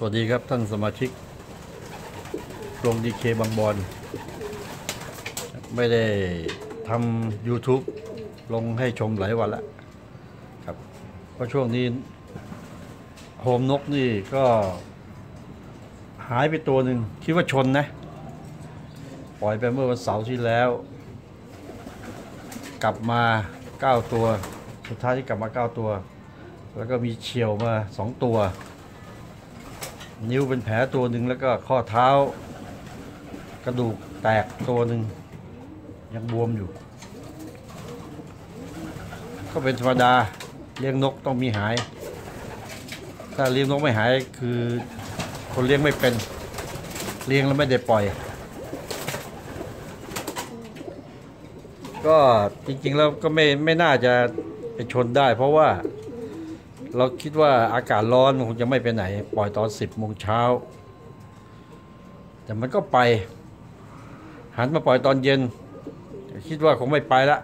สวัสดีครับท่านสมาชิกกรงดีเคบางบอน ไม่ได้ทำ YouTube ลงให้ชมหลายวันแล้วครับเพราะช่วงนี้โฮมนกนี่ก็หายไปตัวหนึ่งคิดว่าชนนะ ปล่อยไปเมื่อวันเสาร์ที่แล้ว กลับมา 9 ตัว สุดท้ายที่กลับมา 9 ตัว แล้วก็มีเฉียวมา 2 ตัว นิ้วเป็นแผลตัวหนึ่งแล้วก็ข้อเท้า กระดูกแตกตัวหนึ่งยังบวมอยู่ ก็เป็นธรรมดาเลี้ยงนกต้องมีหาย ถ้าเลี้ยงนกไม่หายคือคนเลี้ยงไม่เป็นเลี้ยงแล้วไม่ได้ปล่อย ก็จริงๆแล้วก็ไม่ไม่น่าจะไปชนได้ เพราะว่า เราคิดว่าอากาศร้อนมันคงจะไม่ไปไหน ปล่อยตอนสิบโมงเช้า แต่มันก็ไป หันมาปล่อยตอนเย็น คิดว่าคงไม่ไปละ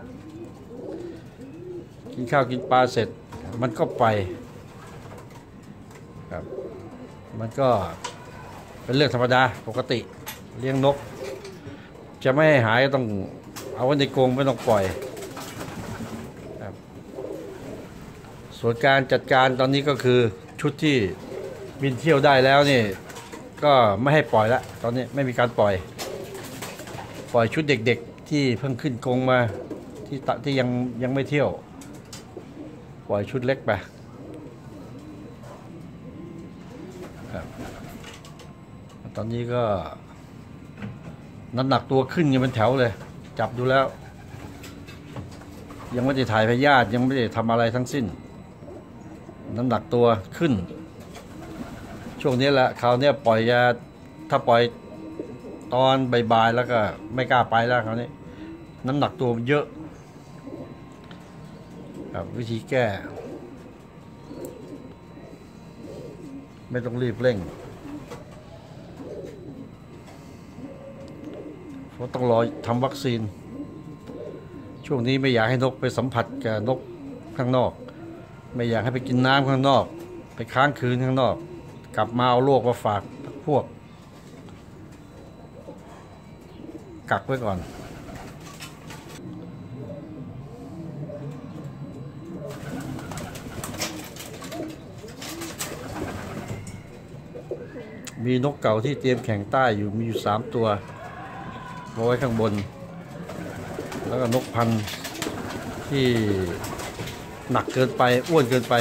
กินข้าวกินปลาเสร็จ มันก็ไปครับมันก็เป็นเรื่องธรรมดาปกติเลี้ยงนก จะไม่ให้หายต้องเอาไว้ในกรงไม่ต้องปล่อย ส่วนการจัดการตอนนี้ก็คือชุดที่บินเที่ยวได้แล้วนี่ ก็ไม่ให้ปล่อยละตอนนี้ไม่มีการปล่อย ปล่อยชุดเด็กๆ ที่เพิ่งขึ้นกงมาที่ตที่ยังยังไม่เที่ยว ปล่อยชุดเล็กไปครับตอนนี้ก็น้ำหนักตัวขึ้นยังเป็นแถวเลย จับดูแล้ว ยังไม่ได้ถ่ายพยาธิยังไม่ได้ทำอะไรทั้งสิ้น น้ำหนักตัวขึ้น ช่วงนี้แหละคราวนี้ปล่อยยาถ้าปล่อยตอนบ่ายๆแล้วก็ไม่กล้าไปแล้วคราวนี้ น้ำหนักตัวมันเยอะครับวิธีแก้ ไม่ต้องรีบเร่งเพราะต้องรอทำวัคซีน ช่วงนี้ไม่อยากให้นกไปสัมผัสกับนกข้างนอก ไม่อยากให้ไปกินน้ำข้างนอก ไปค้างคืนข้างนอก กลับมาเอาโรคมาฝากพวก กักไว้ก่อน มีนกเก่าที่เตรียมแข่งใต้อยู่มีอยู่สามตัวมาไว้ข้างบน แล้วก็นกพันธุ์ที่ หนักเกินไปอ้วนเกินไป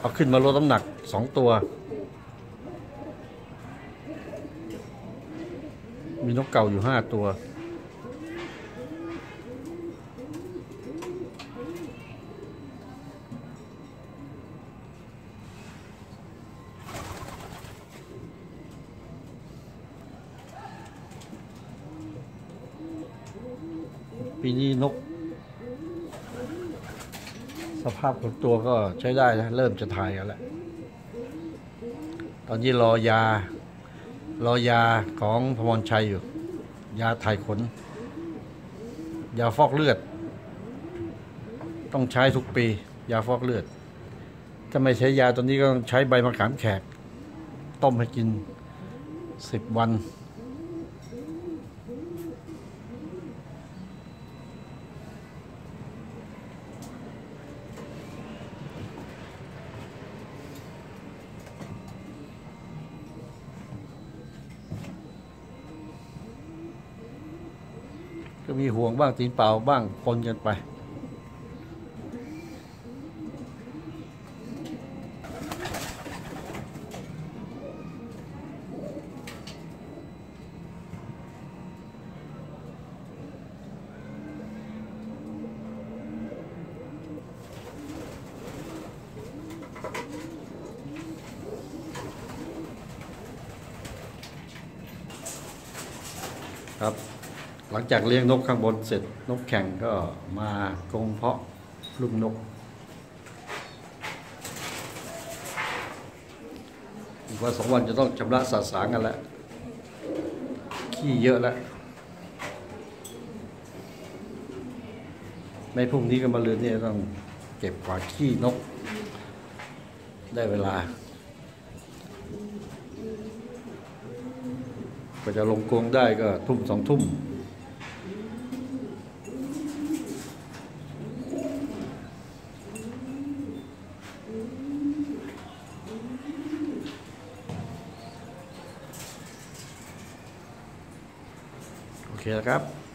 เอาขึ้นมาลดน้ำหนักสองตัว มีนกเก่าอยู่ห้าตัว ปีนี้นก สภาพของตัวก็ใช้ได้นะเริ่มจะถ่ายกันแล้วตอนนี้รอยา รอยาของพมรชัยอยู่ ยาถ่ายขน ยาฟอกเลือด ต้องใช้ทุกปี ยาฟอกเลือด ถ้าไม่ใช้ยาตัวนี้ก็ต้องใช้ใบมะขามแขก ต้มให้กินสิบวัน มีห่วงบ้างตีนเปล่าบ้างปนกันไปครับ หลังจากเลี้ยงนกข้างบนเสร็จนกแข่งก็มากรงเพาะลูกนก อีกวันสองวันจะต้องชำระสาสางกันแล้ว ขี้เยอะแล้ว ในพรุ่งนี้ก็มาลืนนี่ต้องเก็บกวาดขี้นก ได้เวลาก็จะลงกรงได้ก็ทุ่มสองทุ่ม โอเคนะ ครับ